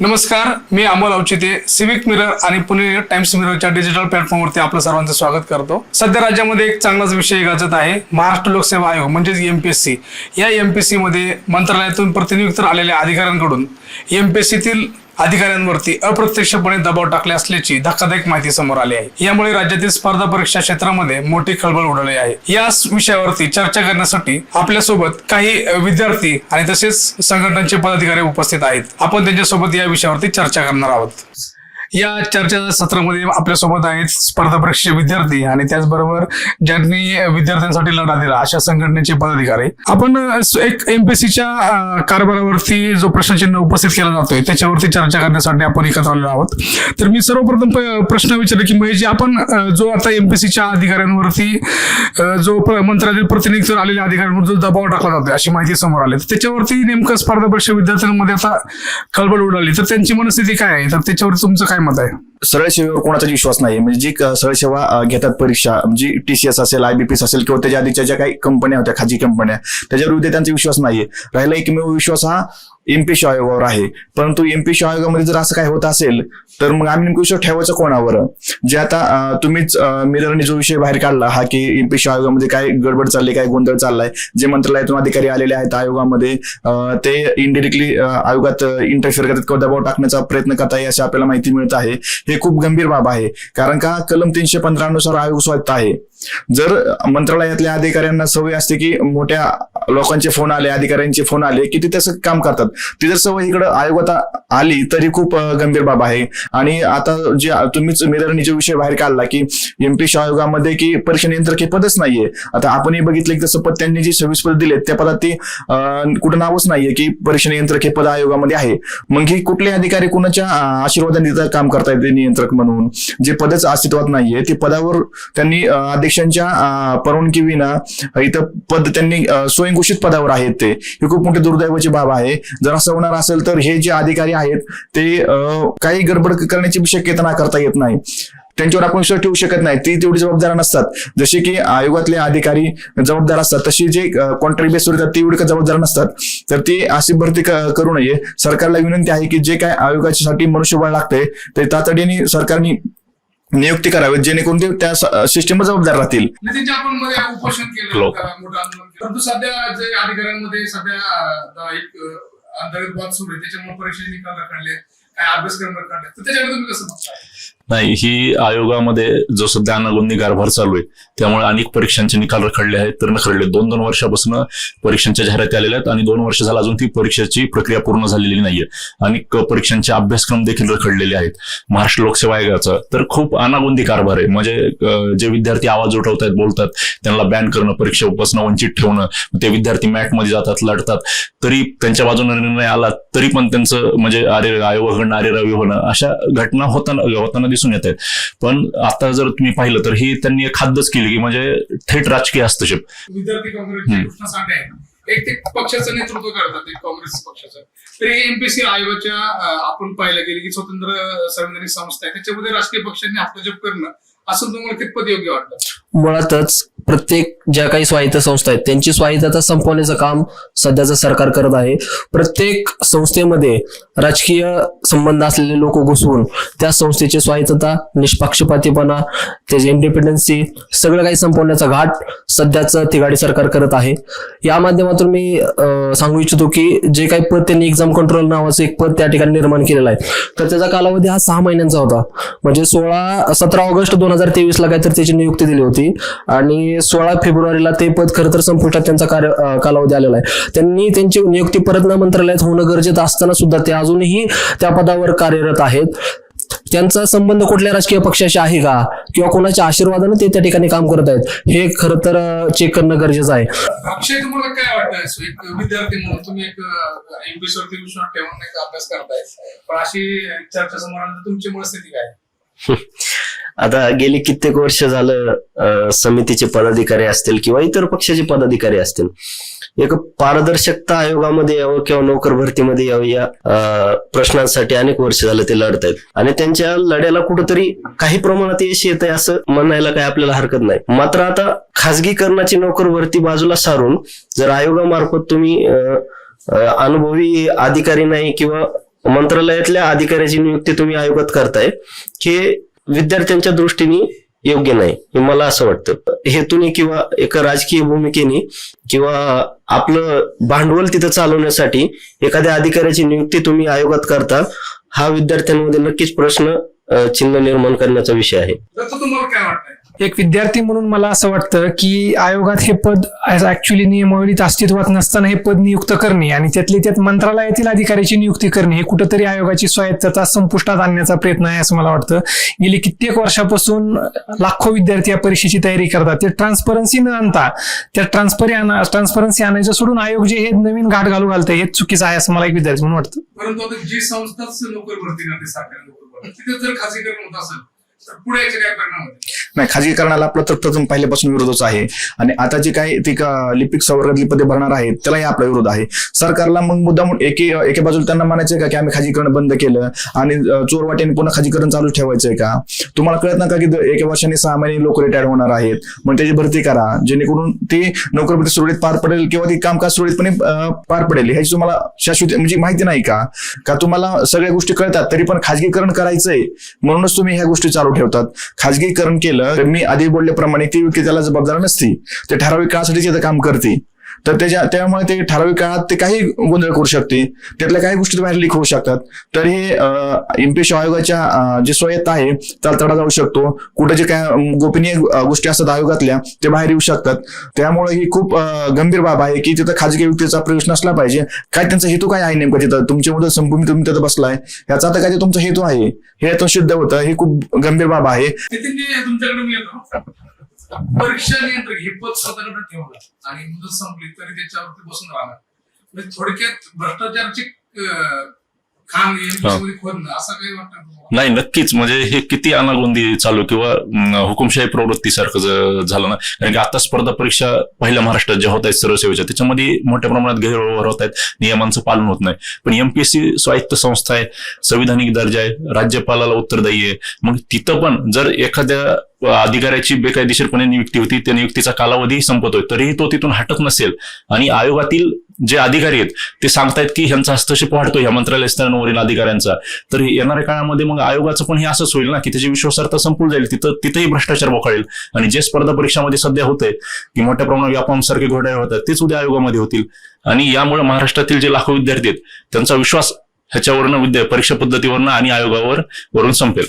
नमस्कार मी Amol Avachite Civic mirror आणि पुणे टाइम्स मिररच्या डिजिटल प्लॅटफॉर्मवरती आपलं सर्वांचं स्वागत करतो. सध्या राज्यामध्ये एक चांगलाच विषय गाजत आहे महाराष्ट्र लोकसेवा आयोग म्हणजेच एमपीएससी या एमपीएससी मध्ये मंत्रालयातून प्रतिनियुक्त आलेल्या अधिकाऱ्यांकडून एमपीएससीतील अधिकाऱ्यांवरती अप्रत्यक्षपणे दबाव टाकले असल्याची धक्कादायक माहिती समोर आली आहे. यामुळे राज्यातील स्पर्धा परीक्षा क्षेत्रामध्ये मोठी खळबळ उडाली आहे. या विषयावरती चर्चा करण्यासाठी आपल्यासोबत काही विद्यार्थी आणि तसेच संघटनांचे पदाधिकारी उपस्थित आहेत. आपण त्यांच्यासोबत या विषयावरती चर्चा करणार आहोत. या चर्चा सत्रामध्ये आपल्यासोबत आहेत स्पर्धा परीक्षेचे विद्यार्थी आणि त्याचबरोबर ज्यांनी विद्यार्थ्यांसाठी लढा दिला अशा संघटनेचे पदाधिकारी आपण एक एमपीएससीच्या कारभारावरती जो प्रश्नचिन्ह उपस्थित केला जातोय त्याच्यावरती चर्चा करण्यासाठी आपण एकत्र आलेलो आहोत. तर मी सर्वप्रथम प्रश्न विचारले की महेशजी आपण जो आता एमपीएससीच्या अधिकाऱ्यांवरती जो मंत्रालयातील प्रतिनिधी आलेल्या अधिकाऱ्यांवर जो दबाव टाकला जातोय अशी माहिती समोर आली. तर त्याच्यावरती नेमकं स्पर्धा परीक्षा विद्यार्थ्यांमध्ये आता खळबळ उडाली. तर त्यांची मनस्थिती काय आहे? तर त्याच्यावर तुमचं काय काय मत आहे? सरळ सेवेवर कोणाचाच विश्वास नाही म्हणजे जी सरळ सेवा घेतात परीक्षा जी टीसीएस असेल आयबीपीएस असेल किंवा त्याच्या आधीच्या ज्या काही कंपन्या होत्या खाजगी कंपन्या त्याच्यावर विद्यार्थ्यांचा विश्वास नाहीये. राहिला एकमेव विश्वास हा एमपी आयोगावर आहे. परंतु एमपी आयोगामध्ये जर असं काय होत असेल तर मग आम्ही नेमकं विश्वास ठेवायचा कोणावर? जे आता तुम्हीच मिररने जो विषय बाहेर काढला हा की एमपी आयोगामध्ये काय गडबड चालली काय गोंधळ चाललाय जे मंत्रालयातून अधिकारी आलेले आहेत आयोगामध्ये ते इनडिरेक्टली आयोगात इंटरफिअर करतात किंवा दबाव टाकण्याचा प्रयत्न करत आहे अशी आपल्याला माहिती मिळत आहे. हे खूप गंभीर बाब आहे. कारण का कलम तीनशे पंधरा नुसार आयोग स्वायत्त आहे. जर मंत्रालयातल्या अधिकाऱ्यांना सवय असते की मोठ्या लोकांचे फोन आले अधिकाऱ्यांचे फोन आले की ते तसं काम करतात. ती जर सवय इकडे आयोगात आली तरी खूप गंभीर बाब आहे. आणि आता जे तुम्हीच मिररणीचे विषय बाहेर काढला की एमपी आयोगामध्ये की परीक्षा नियंत्रक हे पदच नाहीये. आता आपणही बघितलं की तसं पद त्यांनी जी सव्वीस पद दिलेत त्या पदात ते कुठं नावच नाहीये की परीक्षा नियंत्रक हे पद आयोगामध्ये आहे. मग ही कुठले अधिकारी कुणाच्या आशीर्वादाने काम करतायत ते नियंत्रक म्हणून? जे पदच अस्तित्वात नाहीये ते पदावर त्यांनी अध्यक्ष अध्यक्षांच्या परवानगी विना इथं पद त्यांनी स्वयंघोषित पदावर आहेत ते. हे खूप मोठे दुर्दैवाची बाब आहे. जर असं होणार असेल तर हे जे अधिकारी आहेत ते काही गडबड करण्याची शक्यता नाकारता येत नाही. त्यांच्यावर आपण विश्वास ठेवू शकत नाही. ती तेवढी जबाबदार नसतात. जसे की आयोगातले अधिकारी जबाबदार असतात. तशी जे कॉन्ट्रॅक्ट बेसवर येतात ते एवढी जबाबदार नसतात. तर ती अशी भरती करू नये. सरकारला विनंती आहे की जे काय आयोगाच्यासाठी मनुष्यबळ लागते ते तातडीने सरकारने नियुक्ती करावी जेणेकरून ते त्या सिस्टीमवर जबाबदार राहतील. त्यांच्या आपण मध्ये उपोषण केलं मोठं आंदोलन केलं. परंतु सध्या जे अधिकाऱ्यांमध्ये सध्या एक अंतर्गत वाद सुरू आहे. त्याच्यामुळे परीक्षेचे निकाल रखडले काय अभ्यासक्रम रखडले. तर तुम्ही कसं नाही ही आयोगामध्ये जो सध्या अनागोंदी कारभार चालू आहे त्यामुळे अनेक परीक्षांचे निकाल रखडले आहेत तर नखडले दोन दोन वर्षापासून परीक्षांच्या जाहिराती आलेल्या आहेत आणि दोन वर्ष झालं अजून ती परीक्षेची प्रक्रिया पूर्ण झालेली नाहीये. अनेक परीक्षांचे अभ्यासक्रम देखील रखडलेले आहेत. महाराष्ट्र लोकसेवा आयोगाचा. तर खूप अनागोंदी कारभार आहे. म्हणजे जे विद्यार्थी आवाज उठवत आहेत बोलतात त्यांना बॅन करणं परीक्षा वंचित ठेवणं ते विद्यार्थी मॅटमध्ये जातात लढतात. तरी त्यांच्या बाजूने निर्णय आला तरी पण त्यांचं म्हणजे आरे आयोगाकडनं आरेरावी होणं अशा घटना होताना होताना दिसून येत आहेत पण आता जर तुम्ही पाहिलं तर ही त्यांनी एक हद्दच केली की म्हणजे थेट राजकीय हस्तक्षेप. विद्यार्थी काँग्रेसचे एक ते पक्षाचं नेतृत्व करतात एक काँग्रेस पक्षाचं. तर हे एमपीसी आयोगाच्या आपण पाहिलं गेले की स्वतंत्र संविधानिक संस्था आहे. त्याच्यामध्ये राजकीय पक्षांनी हस्तक्षेप करणं असं तुम्हाला कितपत योग्य वाटतं मुळातच प्रत्येक ज्या काही स्वायत्त संस्था आहेत त्यांची स्वायत्तता संपवण्याचं काम सध्याचं सरकार करत आहे. प्रत्येक संस्थेमध्ये राजकीय संबंध असलेले लोक घुसवून त्या संस्थेची स्वायत्तता निष्पक्षपातीपणा त्याची इंडिपेंडन्सी सगळं काही संपवण्याचा घाट सध्याचं तिघाडी सरकार करत आहे. या माध्यमातून मी सांगू इच्छितो की जे काही पद त्यांनी एक्झाम कंट्रोल नावाचं एक पद त्या ठिकाणी निर्माण केलेलं आहे. तर त्याचा कालावधी हा सहा महिन्यांचा होता. म्हणजे सोळा सतरा ऑगस्ट दोन हजार तेवीस ला काहीतरी त्याची नियुक्ती दिली होती. आणि सोळा फेब्रुवारीला ते पद खरं तर संपुष्टात त्यांचा कार्य कालावधी आलेला आहे. त्यांनी त्यांची नियुक्ती परत ना मंत्रालयात होणं गरजेचं असताना सुद्धा ते अजूनही त्या पदावर कार्यरत आहेत. त्यांचा संबंध कुठल्या राजकीय पक्षाशी आहे का? किंवा कोणाच्या आशीर्वादाने ते त्या ठिकाणी काम करत आहेत? हे खरं तर चेक करणं गरजेचं आहे. अक्षय तुम्हाला काय वाटतं एक विद्यार्थी म्हणून तुम्ही एक विश्वास ठेवून अभ्यास करताय. पण अशी चर्चा समोर तुमची मनस्थिती काय? आता गेली कित्येक वर्ष झालं समितीचे पदाधिकारी असतील किंवा इतर पक्षाचे पदाधिकारी असतील. एक पारदर्शकता आयोगामध्ये यावं किंवा नोकर भरतीमध्ये यावं या प्रश्नांसाठी अनेक वर्ष झालं ते लढत आहेत. आणि त्यांच्या लढ्याला कुठंतरी काही प्रमाणात यश येत आहे असं म्हणायला काही आपल्याला हरकत नाही. मात्र आता खासगीकरणाची नोकर भरती बाजूला सारून जर आयोगामार्फत तुम्ही अनुभवी अधिकारी नाही किंवा मंत्रालयातल्या अधिकाऱ्याची नियुक्ती तुम्ही आयोगात करताय हे विद्यार्थ्यांच्या दृष्टीने योग्य नाही हे मला असं वाटतं. हेतूने किंवा एका राजकीय भूमिकेने किंवा आपलं भांडवल तिथं चालवण्यासाठी एखाद्या अधिकाऱ्याची नियुक्ती तुम्ही आयोगात करता हा विद्यार्थ्यांमध्ये नक्कीच प्रश्न चिन्ह निर्माण करण्याचा विषय आहे. तुम्हाला काय वाटतं? एक विद्यार्थी म्हणून मला असं वाटतं की आयोगात हे पद ऍक्च्युली नियमावलीत अस्तित्वात नसताना हे पद नियुक्त करणे आणि त्यातली त्यात मंत्रालयातील अधिकाऱ्याची नियुक्ती करणे हे कुठंतरी आयोगाची स्वायत्तता संपुष्टात आणण्याचा प्रयत्न आहे असं मला वाटतं. गेली कित्येक वर्षापासून लाखो विद्यार्थी या परीक्षेची तयारी करतात. ते ट्रान्सपरन्सी न आणता त्या ट्रान्सपरी ट्रान्सपरन्सी आणायचं सोडून आयोग जे हे नवीन घाट घालू घालतं हे चुकीचं आहे असं मला एक विद्यार्थी म्हणून वाटतं. परंतु जी संस्थाच नोकरी भरती करते सरकारी नोकरी तिथे जर खासगीकरण होत असेल तर पुढे याचे काय परिणाम होते नाही खाजगीकरणाला आपला तर प्रथम पहिल्यापासून विरोधच आहे. आणि आता जी काही ती का- लिपिक संवर्गातली पदे भरणार आहेत त्यालाही आपला विरोध आहे. सरकारला मग मुद्दाम एके एके बाजूला त्यांना म्हणायचंय का की आम्ही खाजगीकरण बंद केलं आणि चोरवाट्याने पुन्हा खाजगीकरण चालू ठेवायचंय का? तुम्हाला कळत ना का की एका वर्षाने सहा महिने लोक रिटायर होणार आहेत. मग त्याची भरती करा. जेणेकरून ती नोकरभरती सुरळीत पार पडेल किंवा ती कामकाज सुरळीतपणे पार पडेल. ह्याची तुम्हाला शाश्वत म्हणजे माहिती नाही का? का तुम्हाला सगळ्या गोष्टी कळतात तरी पण खाजगीकरण करायचंय. म्हणूनच तुम्ही ह्या गोष्टी चालू ठेवतात. खाजगीकरण केलं तर मी आधी बोलल्याप्रमाणे ती व्यक्ती त्याला जबाबदार नसती. ते ठराविक काळासाठी तिथं काम करते. तर त्याच्या त्यामुळे ते ठराविक काळात ते काही गोंधळ करू शकते त्यातल्या काही गोष्टी बाहेर लीक होऊ शकतात. तर हे एमपीएससी आयोगाच्या जे स्वायत्त आहे त्याला तडा जाऊ शकतो. कुठे जे काय गोपनीय गोष्टी असतात आयोगातल्या ते बाहेर येऊ शकतात. त्यामुळे ही खूप गंभीर बाब आहे की तिथं खाजगी व्यक्तीचा प्रवेश नसला पाहिजे. काय त्यांचा हेतू काय आहे नेमका तिथं? तुमच्या मुदत संपून तुम्ही तिथं बसलाय. याचा आता काय तुमचा हेतू आहे? हे यातून सिद्ध होतं. हे खूप गंभीर बाब आहे. परीक्षा नियंत्रक हे पद स्वतःकडे ठेवलं. आणि मुदत संपली तरी त्याच्यावरती बसून राहणार. म्हणजे थोडक्यात भ्रष्टाचारची खाण खोदणं असं काही वाटतं? नाही नक्कीच. म्हणजे हे किती अनागोंदी चालू किंवा हुकुमशाही प्रवृत्तीसारखं ज- झालं ना? कारण की आता स्पर्धा परीक्षा पहिल्या महाराष्ट्रात ज्या होत आहेत सर्व सेवेच्या त्याच्यामध्ये मोठ्या प्रमाणात गैरव्यवहार होत आहेत नियमांचं पालन होत नाही. पण एमपीएससी स्वायत्त संस्था आहे संविधानिक दर्जा आहे राज्यपालाला उत्तरदायी आहे. मग तिथं पण जर एखाद्या अधिकाऱ्याची बेकायदेशीरपणे नियुक्ती होती. त्या नियुक्तीचा कालावधी संपतोय तरीही तो तिथून हटत नसेल. आणि आयोगातील जे अधिकारी आहेत ते सांगतायत की ह्यांचा हस्तक्षेप वाढतो ह्या मंत्रालय स्तरावरील अधिकाऱ्यांचा. तर येणाऱ्या काळामध्ये मग आयोगाचं पण हे असंच होईल ना की त्याची विश्वासार्हता संपून जाईल. तिथं तिथेही भ्रष्टाचार बोकाळेल आणि जे स्पर्धा परीक्षामध्ये सध्या होतंय की मोठ्या प्रमाणात व्यापाम सारखे घोटाळे होतात तेच उद्या आयोगामध्ये होतील. आणि यामुळे महाराष्ट्रातील जे लाखो विद्यार्थी आहेत त्यांचा विश्वास ह्याच्यावरनं विद्या परीक्षा पद्धतीवरनं आणि आयोगावर वरून संपेल.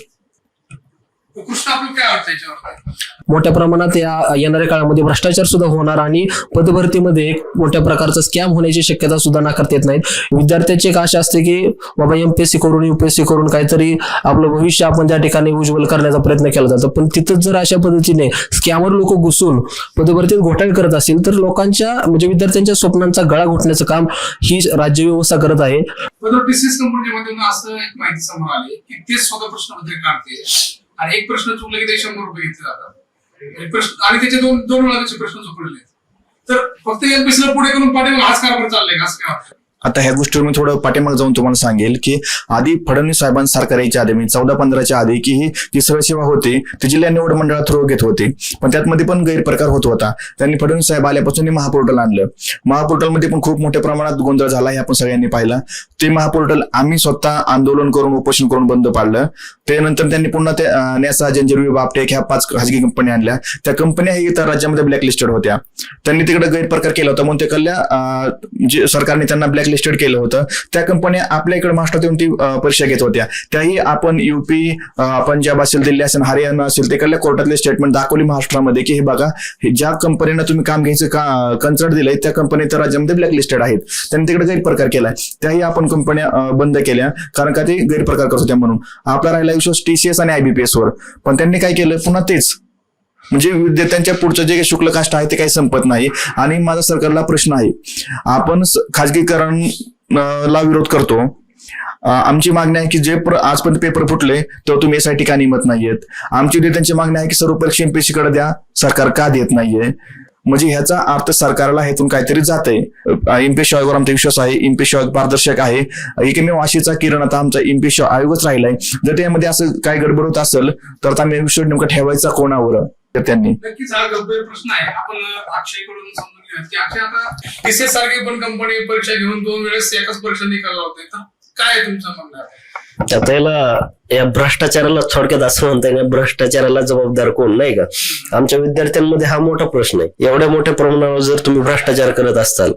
कृष्ण काय वाटतं याच्यावर? मोठ्या प्रमाणात या येणाऱ्या काळामध्ये भ्रष्टाचार सुद्धा होणार आणि पदभरतीमध्ये एक मोठ्या प्रकारचा स्कॅम होण्याची शक्यता सुद्धा नाकारता येत नाहीत. विद्यार्थ्याची एक आशा असते की बाबा एमपीएससी करून युपीएससी करून काहीतरी आपलं भविष्य आपण त्या ठिकाणी उज्ज्वल करण्याचा प्रयत्न केला जातो. पण तिथं जर अशा पद्धतीने स्कॅमर लोक घुसून पदभरतीत घोटाळे करत असतील तर लोकांच्या म्हणजे विद्यार्थ्यांच्या स्वप्नांचा गळा घोटण्याचं काम ही राज्य व्यवस्था करत आहे. असं एक माहिती समोर आली की स्वतः प्रश्नपत्रिका काढते. आणि एक प्रश्न चुकला की ते शंभर रुपये घेतले जातात. आणि प्रश्न आणि त्याचे दोन दोन वेळा त्याचे प्रश्न चुकलेले तर फक्त एमपीसीला पुढे करून पाठवून हाच कारभार चाललाय असं काय वाटतं? आता ह्या गोष्टीवर मी थोडं पाठीमागे जाऊन तुम्हाला सांगेल की आधी फडणवीस साहेबांचं सरकार आधी मी चौदा पंधराच्या आधी की ही जी सेवा होती ती जिल्हा निवड मंडळात थ्रू घेत होती. पण त्यातमध्ये पण गैरप्रकार होत होता. त्यांनी फडणवीस साहेब आल्यापासून महापोर्टल आणलं. महापोर्टलमध्ये पण खूप मोठ्या प्रमाणात गोंधळ झाला हे आपण सगळ्यांनी पाहिलं. ते महापोर्टल आम्ही स्वतः आंदोलन करून उपोषण करून बंद पाडलं. त्यानंतर त्यांनी पुन्हा ते न्यासा नेसा जंजिरवी बापटेक ह्या पाच खाजगी कंपन्या आणल्या. त्या कंपन्या ही इतर राज्यामध्ये ब्लॅकलिस्टेड होत्या. त्यांनी तिकडे गैरप्रकार केला होता. म्हणून ते कल्ल्या जे सरकारने त्यांना ब्लॅक ब्लॅकलिस्टेड केलं होतं. त्या कंपन्या आपल्या इकडे महाराष्ट्रात येऊन ती परीक्षा घेत होत्या. त्याही आपण युपी पंजाब असेल दिल्ली असेल हरियाणा असेल तिकडल्या कोर्टातले स्टेटमेंट दाखवली महाराष्ट्रामध्ये की हे बघा ज्या कंपनीनं तुम्ही काम घ्यायचं का कन्सर्ट दिलंय त्या कंपनी तर राज्यामध्ये ब्लॅकलिस्टेड आहेत. त्यांनी तिकडे गैरप्रकार केलाय. त्याही आपण कंपन्या बंद केल्या. कारण का ते गैरप्रकार करत होत्या म्हणून. आपला राहिला विश्वास टीसीएस आणि आयबीपीएस वर. पण त्यांनी काय केलं? पुन्हा तेच. म्हणजे विद्यार्थ्यांच्या पुढचं जे काही शुक्ल काष्ट आहे ते काही संपत नाही. आणि माझा सरकारला प्रश्न आहे. आपण खाजगीकरण ला विरोध करतो. आमची मागणी आहे की जे आजपर्यंत पेपर फुटले तेव्हा तुम्ही एसआयटी का निमत नाहीयेत? आमची विद्यार्थ्यांची मागणी आहे की सर्व परीक्षा एमपीएससी कडे द्या सरकार का देत नाहीये? म्हणजे ह्याचा अर्थ सरकारला ह्यातून काहीतरी जात आहे एमपीएससी आयोगावर आमचा विश्वास आहे एमपीएससी आयोग पारदर्शक आहे. एकमेव आशेचा किरण आता आमचा एमपीएससी आयोगच राहिलाय. जर त्यामध्ये असं काय गडबड होत असेल तर आता आम्ही विश्वास नेमका ठेवायचा कोणावर? तर त्यांनी. नक्कीच हा गंभीर प्रश्न आहे. आपण अक्षयकडून समजून की अक्षय आता टीसीएस सारखी पण कंपनी परीक्षा घेऊन दोन वेळेस एकाच परीक्षा निकाल तर काय आहे तुमचं म्हणणं आहे? आता याला या भ्रष्टाचाराला थोडक्यात असं म्हणता येईल भ्रष्टाचाराला जबाबदार कोण नाही का? आमच्या विद्यार्थ्यांमध्ये हा मोठा प्रश्न आहे. एवढ्या मोठ्या प्रमाणावर जर तुम्ही भ्रष्टाचार करत असाल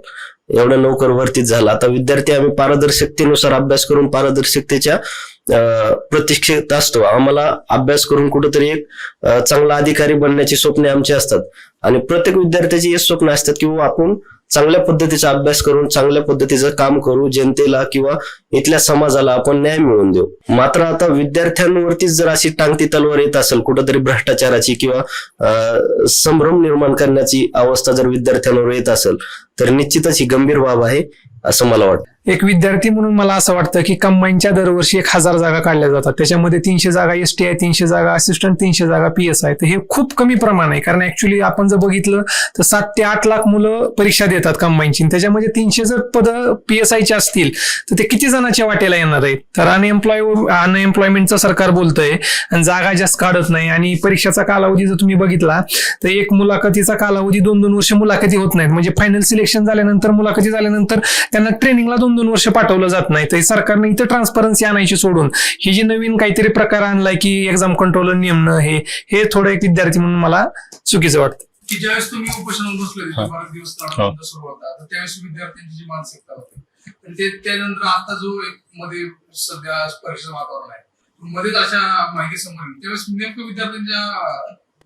एवढ्या नोकर भरतीत झाला आता विद्यार्थी आम्ही पारदर्शकतेनुसार अभ्यास करून पारदर्शकतेच्या प्रतीक्षेत असतो. आम्हाला अभ्यास करून कुठेतरी एक चांगला अधिकारी बनण्याची स्वप्ने आमची असतात. आणि प्रत्येक विद्यार्थ्याची हेच स्वप्न असतात की हो, आपण चांगल्या पद्धतीचा अभ्यास करून चांगल्या पद्धतीचं काम करू जनतेला किंवा इथल्या समाजाला आपण न्याय मिळवून देऊ. मात्र आता विद्यार्थ्यांवरतीच जर अशी टांगती तलवार येत असेल कुठंतरी भ्रष्टाचाराची किंवा अं, संभ्रम निर्माण करण्याची अवस्था जर विद्यार्थ्यांवर येत असेल तर निश्चितच ही गंभीर बाब आहे. असं मला वाटतं. एक विद्यार्थी म्हणून मला असं वाटतं की कंबाईनच्या दरवर्षी एक हजार जागा काढल्या जातात. त्याच्यामध्ये तीनशे जागा एस टी आहे तीनशे जागा असिस्टंट तीनशे जागा पी एस आय तर हे खूप कमी प्रमाण आहे. कारण ऍक्च्युली आपण जर बघितलं तर सात ते आठ लाख मुलं परीक्षा देतात कंबाईनची आणि त्याच्यामध्ये तीनशे जर पद पी एस आयचे असतील तर ते किती जणांच्या वाटेला येणार आहेत तर अनएम्प्लॉय अनएम्प्लॉयमेंटचं सरकार बोलतंय आणि जागा जास्त काढत नाही. आणि परीक्षेचा कालावधी जर तुम्ही बघितला तर एक मुलाखतीचा कालावधी दोन दोन वर्ष मुलाखती होत नाहीत. म्हणजे फायनल सिलेक्शन झाल्यानंतर मुलाखती झाल्यानंतर त्यांना ट्रेनिंगला दोन दोन वर्ष पाठवलं जात नाही तर सरकारने इथं ट्रान्सपरन्सी आणायची सोडून ही जी नवीन काहीतरी प्रकार आणलाय की एक्झाम कंट्रोलर नेमणं हे हे थोडं एक विद्यार्थी म्हणून मला चुकीचं वाटतं की ज्यावेळेस तुम्ही उपोषणावर बसले होते. बरेच दिवस. तणावाचा सुरू होता तर त्यावेळेस विद्यार्थ्यांची जी मानसिकता होती आणि ते त्यानंतर आता जो एक मध्ये सध्या परीक्षा वातावरण आहे मध्येच अशा माहिती समोर त्यावेळेस नेमकं विद्यार्थ्यांच्या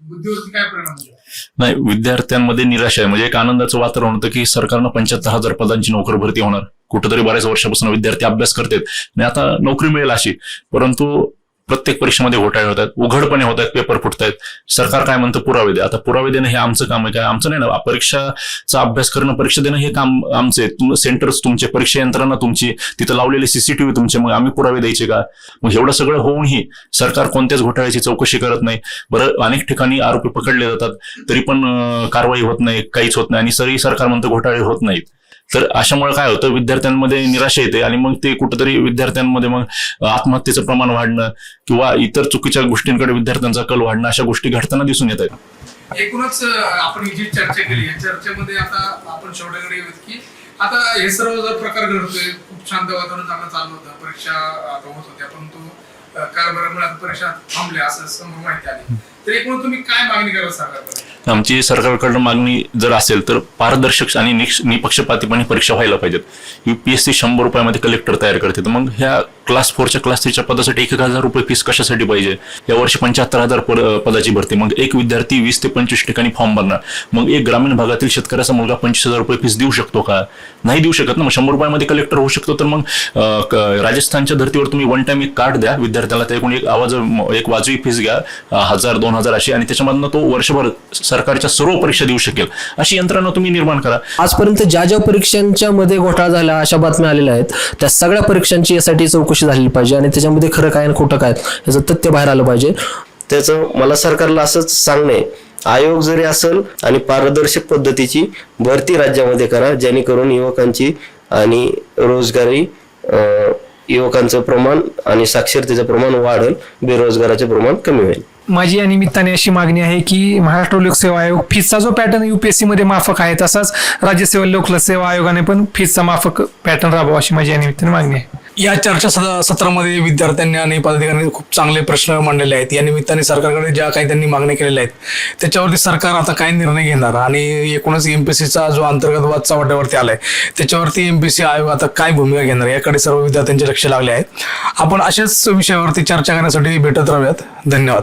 बुद्धीवरती काय परिणाम नाही विद्यार्थ्यांमध्ये निराशा आहे. म्हणजे एक आनंदाचं वातावरण होतं की सरकारनं पंच्याहत्तर हजार पदांची नोकर भरती होणार. कुठेतरी बऱ्याच वर्षापासून विद्यार्थी अभ्यास करतात. आणि आता नोकरी मिळेल अशी. परंतु प्रत्येक परीक्षेमध्ये घोटाळे होत आहेत उघडपणे होत आहेत पेपर फुटतायत. सरकार काय म्हणतं? पुरावे द्या. आता पुरावे देणं हे आमचं काम आहे काय आमचं नाही ना. परीक्षाचा अभ्यास करणं परीक्षा देणं हे काम आमचं आहे. तुम सेंटर्स तुमचे परीक्षा यंत्रणा तुमची तिथं लावलेले सीसीटीव्ही तुमचे मग आम्ही पुरावे द्यायचे का? मग एवढं सगळं होऊनही सरकार कोणत्याच घोटाळ्याची चौकशी करत नाही. बरं अनेक ठिकाणी आरोपी पकडले जातात तरी पण कारवाई होत नाही काहीच होत नाही आणि सरही सरकार म्हणतं घोटाळे होत नाहीत. तर अशामुळे काय होतं विद्यार्थ्यांमध्ये निराशा येते आणि मग ते कुठंतरी विद्यार्थ्यांमध्ये मग आत्महत्येचं प्रमाण वाढणं किंवा इतर चुकीच्या गोष्टींकडे विद्यार्थ्यांचा कल वाढणं अशा गोष्टी घडताना दिसून येत आहेत. एकूणच आपण ही जी चर्चा केली या चर्चेमध्ये आता आपण शेवटाकडे येऊत की आता हे सर्व जर प्रकार घडतोय खूप शांत वातावरण चांगलं चालू होतं परीक्षा आता होत होत्या परंतु कारभारामुळे परीक्षा थांबल्या असं माहिती आली. तर एकूण तुम्ही काय मागणी करायला सांगा आमची सरकारकडून मागणी जर असेल तर पारदर्शक आणि निक्ष- निपक्षपातीपणे परीक्षा व्हायला पाहिजेत. युपीएससी शंभर रुपयामध्ये कलेक्टर तयार करते. तर मग ह्या क्लास फोरच्या क्लास थ्रीच्या पदासाठी एक एक हजार रुपये फीस कशासाठी पाहिजे? या वर्षी पंच्याहत्तर हजार पद- पदाची भरती. मग एक विद्यार्थी वीस ते पंचवीस ठिकाणी फॉर्म भरणार. मग एक ग्रामीण भागातील शेतकऱ्याचा मुलगा पंचवीस हजार रुपये फीस देऊ शकतो का? नाही देऊ शकत ना. मग शंभर रुपयामध्ये कलेक्टर होऊ शकतो. तर मग राजस्थानच्या धर्तीवर तुम्ही वन टाइम एक कार्ड द्या. विद्यार्थ्याला त्या एकूण एक आवाज एक वाजवी फीस घ्या. हजार दोन हजार अशी. आणि त्याच्यामधनं तो वर्षभर सरकारच्या सर्व परीक्षा देऊ शकेल. अशी यंत्रणा तुम्ही निर्माण करा. आजपर्यंत ज्या ज्या परीक्षांच्या मध्ये घोटाळा झाला अशा बातम्या आलेल्या आहेत त्या सगळ्या परीक्षांची यासाठी चौकशी झालेली पाहिजे आणि त्याच्यामध्ये खरं काय आणि खोटं काय याचं तथ्य बाहेर आलं पाहिजे. त्याचं मला सरकारला असंच सांगणे आयोग जरी असेल आणि पारदर्शक पद्धतीची भरती राज्यामध्ये करा जेणेकरून युवकांची आणि रोजगारी युवकांचं प्रमाण आणि साक्षरतेचं प्रमाण वाढेल बेरोजगाराचे प्रमाण कमी होईल. माझी या निमित्ताने अशी मागणी आहे की महाराष्ट्र लोकसेवा आयोग फीसचा जो पॅटर्न युपीएससी मध्ये माफक आहे तसाच राज्यसेवा लोकसेवा आयोगाने पण फीसचा माफक पॅटर्न राबवा अशी माझी या निमित्ताने मागणी आहे. या चर्चा सत्र- सत्रामध्ये विद्यार्थ्यांनी आणि पदाधिकाऱ्यांनी खूप चांगले प्रश्न मांडलेले आहेत. या निमित्ताने सरकारकडे ज्या काही त्यांनी मागण्या केलेल्या आहेत त्याच्यावरती सरकार आता काय निर्णय घेणार? आणि एकूणच एमपीसीचा जो अंतर्गत वाद चव्हाट्यावरती आलाय त्याच्यावरती एमपीसी आयोग आता काय भूमिका घेणार? याकडे सर्व विद्यार्थ्यांचे लक्ष लागले आहे. आपण अशाच विषयावरती चर्चा करण्यासाठी भेटत राहूयात. धन्यवाद.